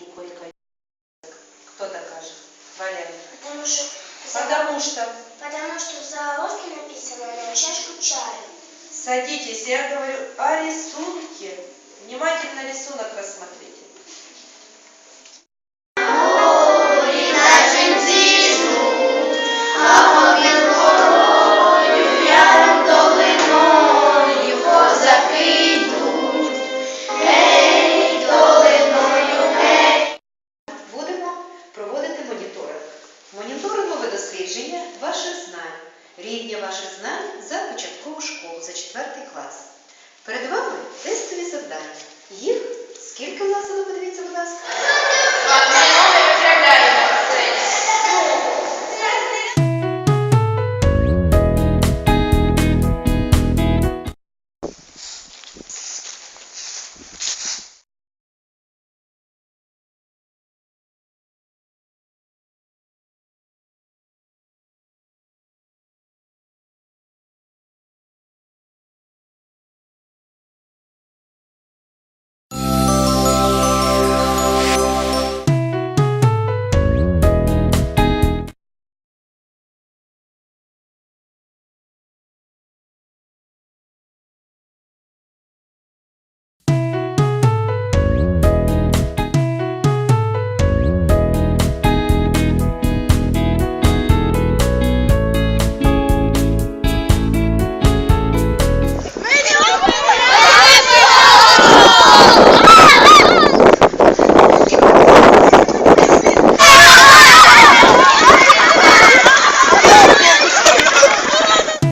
буквой К. Кто докажет? Валя. Потому что... Потому что... Потому что в заголовке написано на чашку чая. Садитесь, я говорю а о рисунке. Внимательно рисунок рассмотрите. дослідження ваших знань, рівня ваших знань за початкову школу за 4 клас. Перед вами тестові завдання. Їх скільки в нас подивіться, будь ласка?